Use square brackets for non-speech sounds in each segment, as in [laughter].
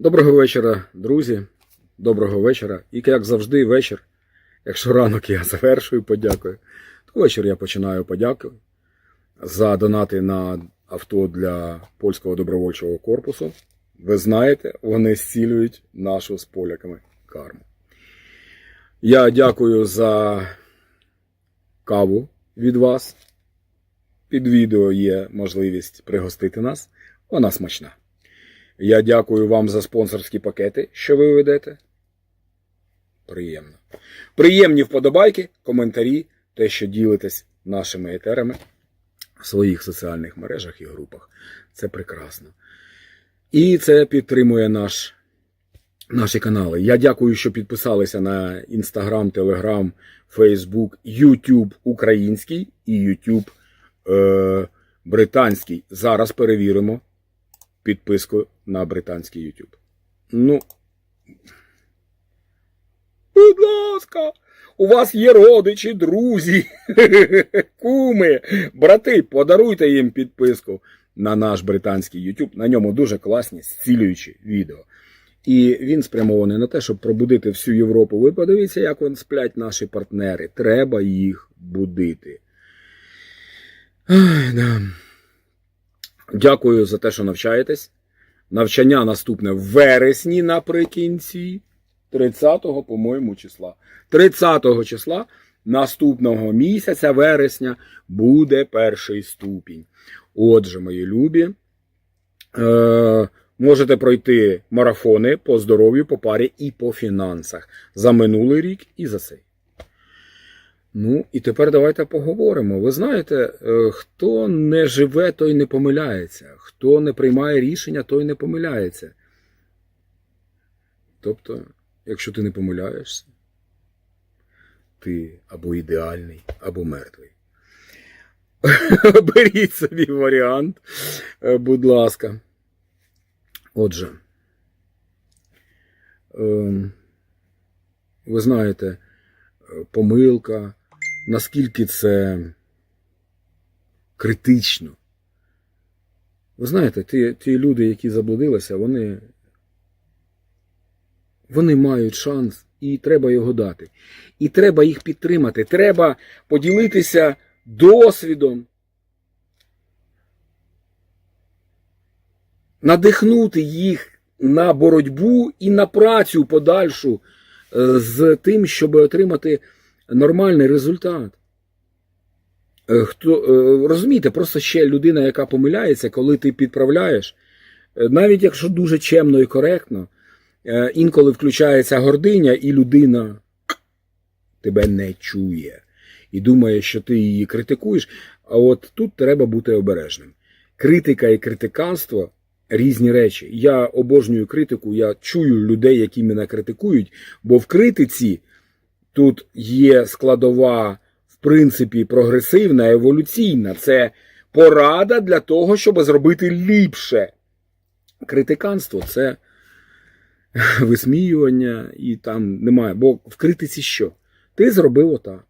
Доброго вечора, друзі. Доброго вечора. І як завжди, вечір. Якщо ранок я завершую, подякую, то вечір я починаю подякую за донати на авто для польського добровольчого корпусу. Ви знаєте, вони зцілюють нашу з поляками карму. Я дякую за каву від вас. Під відео є можливість пригостити нас. Вона смачна. Я дякую вам за спонсорські пакети, що ви ведете. Приємно. Приємні вподобайки, коментарі, те, що ділитесь нашими етерами в своїх соціальних мережах і групах. Це прекрасно. І це підтримує наш, наші канали. Я дякую, що підписалися на Instagram, Telegram, Facebook, YouTube український і YouTube е, британський. Зараз перевіримо підписку на британський YouTube. Ну, будь ласка, у вас є родичі, друзі, [laughs] куми, брати, подаруйте їм підписку на наш британський YouTube. На ньому дуже класні, зцілюючі відео. І він спрямований на те, щоб пробудити всю Європу. Ви подивіться, як вон сплять наші партнери. Треба їх будити. Ай, да. Дякую за те, що навчаєтесь. Навчання наступне в вересні наприкінці 30-го, по-моєму, числа. 30-го числа наступного місяця вересня буде перший ступінь. Отже, мої любі, е, можете пройти марафони по здоров'ю, по парі і по фінансах за минулий рік і за цей. Ну, і тепер давайте поговоримо. Ви знаєте, е, хто не живе, той не помиляється. Хто не приймає рішення, той не помиляється. Тобто, якщо ти не помиляєшся, ти або ідеальний, або мертвий. [laughs] Беріть собі варіант, е, будь ласка. Отже, ем, ви знаєте, е, помилка, наскільки це критично. Ви знаєте, ті, ті люди, які заблудилися, вони, вони мають шанс, і треба його дати. І треба їх підтримати. Треба поділитися досвідом, надихнути їх на боротьбу і на працю подальшу е, з тим, щоб отримати нормальний результат. Е, Хто, е, розумієте, просто ще людина, яка помиляється, коли ти підправляєш, е, навіть якщо дуже чемно і коректно, інколи включається гординя, і людина тебе не чує і думає, що ти її критикуєш. А от тут треба бути обережним. Критика і критиканство різні речі. Я обожнюю критику, я чую людей, які мене критикують, бо в критиці тут є складова, в принципі, прогресивна, еволюційна. Це порада для того, щоб зробити ліпше. Критиканство це [laughs] висміювання, і там немає. Бо в критиці що? Ти зробив отак.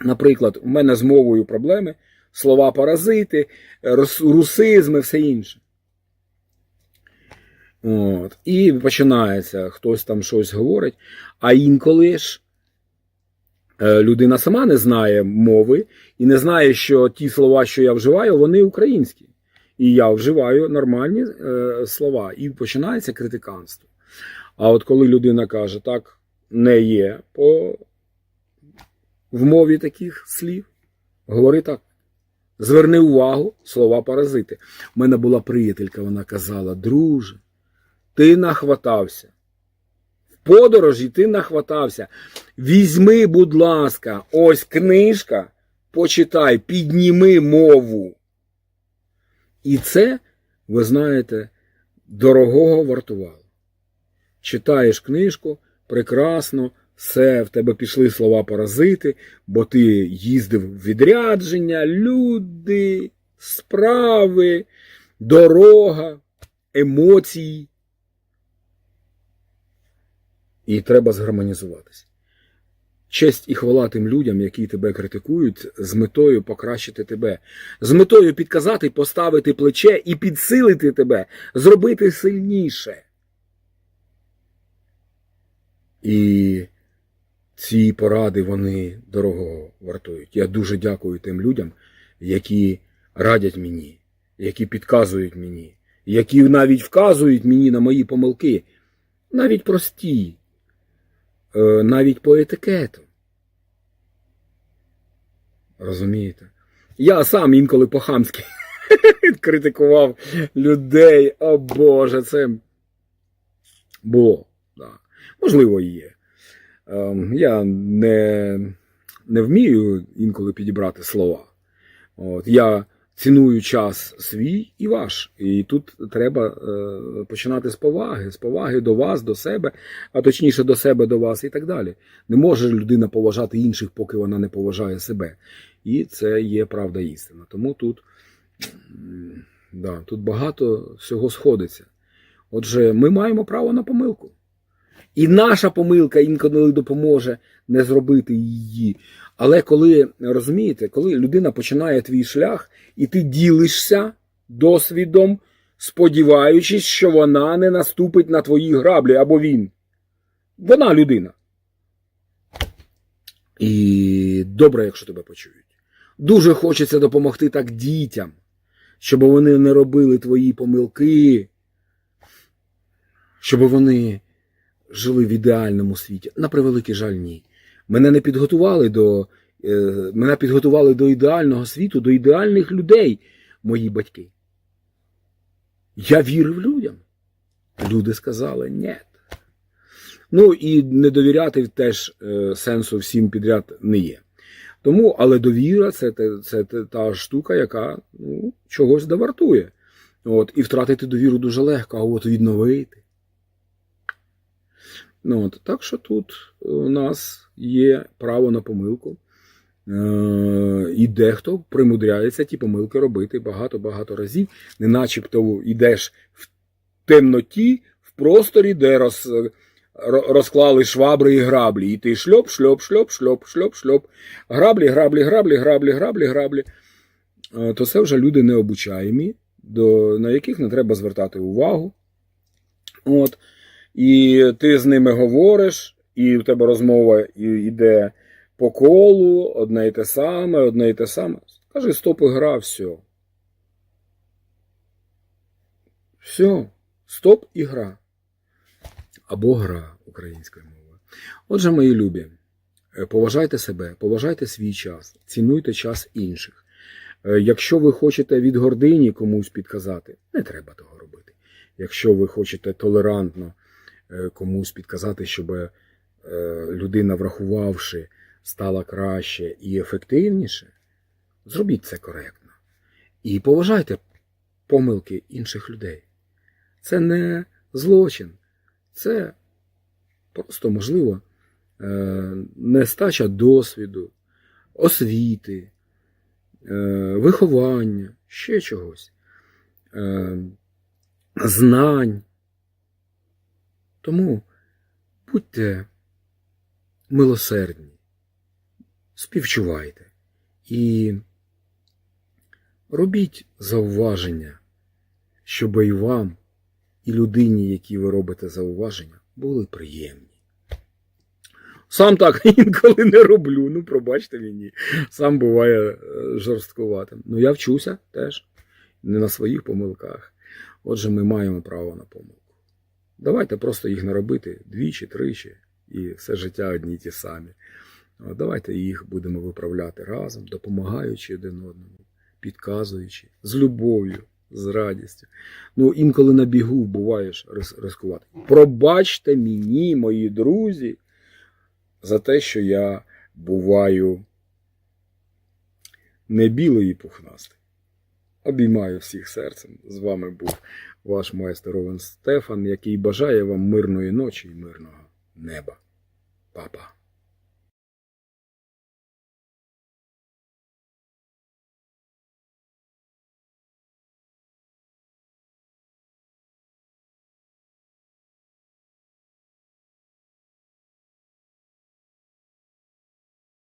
Наприклад, у мене з мовою проблеми, слова паразити, рус- русизми, все інше. От. І починається, хтось там щось говорить, а інколи ж людина сама не знає мови і не знає, що ті слова, що я вживаю, вони українські. І я вживаю нормальні е, слова, і починається критиканство. А от коли людина каже, так не є по в мові таких слів, говори так. Зверни увагу, слова паразити. У мене була приятелька, вона казала, друже, ти нахватався. Подорожі ти нахватався. Візьми, будь ласка, ось книжка, почитай, підніми мову. І це, ви знаєте, дорогого вартувало. Читаєш книжку, прекрасно, все, в тебе пішли слова паразити, бо ти їздив в відрядження, люди, справи, дорога, емоції. І треба згармонізуватися. Честь і хвала тим людям, які тебе критикують, з метою покращити тебе, з метою підказати, поставити плече і підсилити тебе, зробити сильніше. І ці поради вони дорого вартують. Я дуже дякую тим людям, які радять мені, які підказують мені, які навіть вказують мені на мої помилки, навіть прості, навіть по етикету. Розумієте? Я сам інколи по-хамськи [laughs] критикував людей. О Боже, це було. Да. Можливо, і є. Ем, Я не, не вмію інколи підібрати слова. От, я ціную час свій і ваш. І тут треба е, починати з поваги, з поваги до вас, до себе, а точніше до себе, до вас і так далі. Не може людина поважати інших, поки вона не поважає себе. І це є правда істина. Тому тут, да, тут багато всього сходиться. Отже, ми маємо право на помилку. І наша помилка інколи допоможе не зробити її. Але коли розумієте, коли людина починає твій шлях, і ти ділишся досвідом, сподіваючись, що вона не наступить на твої граблі або він. Вона людина. І добре, якщо тебе почують. Дуже хочеться допомогти так дітям, щоб вони не робили твої помилки, щоб вони жили в ідеальному світі. На превеликий жаль, ні. Мене не підготували до. е, Мене підготували до ідеального світу, до ідеальних людей, мої батьки. Я вірив людям. Люди сказали ні. Ну і не довіряти теж е, сенсу всім підряд не є. Тому, але довіра це, це, та штука, яка ну, чогось довартує. От, і втратити довіру дуже легко, а от відновити. Ну, от, так що тут у нас є право на помилку. Е, і дехто примудряється ті помилки робити багато-багато разів, не начебто йдеш в темноті, в просторі, де роз, розклали швабри і граблі, і ти шльоп, шльоп, шльоп, шльоп, шльоп, шльоп, граблі, граблі, граблі, граблі, граблі, граблі. Е, То це вже люди необучаємі, до, на яких не треба звертати увагу. От. І ти з ними говориш, і в тебе розмова йде по колу, одне й те саме, одне й те саме. Кажи, стоп, і гра, все. Все, стоп і гра. Або гра українською мовою. Отже, мої любі, е, поважайте себе, поважайте свій час, цінуйте час інших. Е, Якщо ви хочете від гордині комусь підказати, не треба того робити. Якщо ви хочете толерантно комусь підказати, щоб е, людина, врахувавши, стала краще і ефективніше, зробіть це коректно. І поважайте помилки інших людей. Це не злочин, це просто, можливо, е, нестача досвіду, освіти, е, виховання, ще чогось, е, знань. Тому будьте милосердні, співчувайте і робіть зауваження, щоб і вам, і людині, якій ви робите зауваження, були приємні. Сам так [laughs] інколи не роблю, ну пробачте мені, сам буває е, жорсткуватим. Ну я вчуся теж, не на своїх помилках. Отже, ми маємо право на помилку. Давайте просто їх не робити двічі, тричі, і все життя одні ті самі. Давайте їх будемо виправляти разом, допомагаючи один одному, підказуючи, з любов'ю, з радістю. Ну, інколи на бігу буваєш рискувати. Пробачте мені, мої друзі, за те, що я буваю не білий і пухнастий. Обіймаю всіх серцем. З вами був ваш майстер Овен Стефан, який бажає вам мирної ночі і мирного неба. Па-па!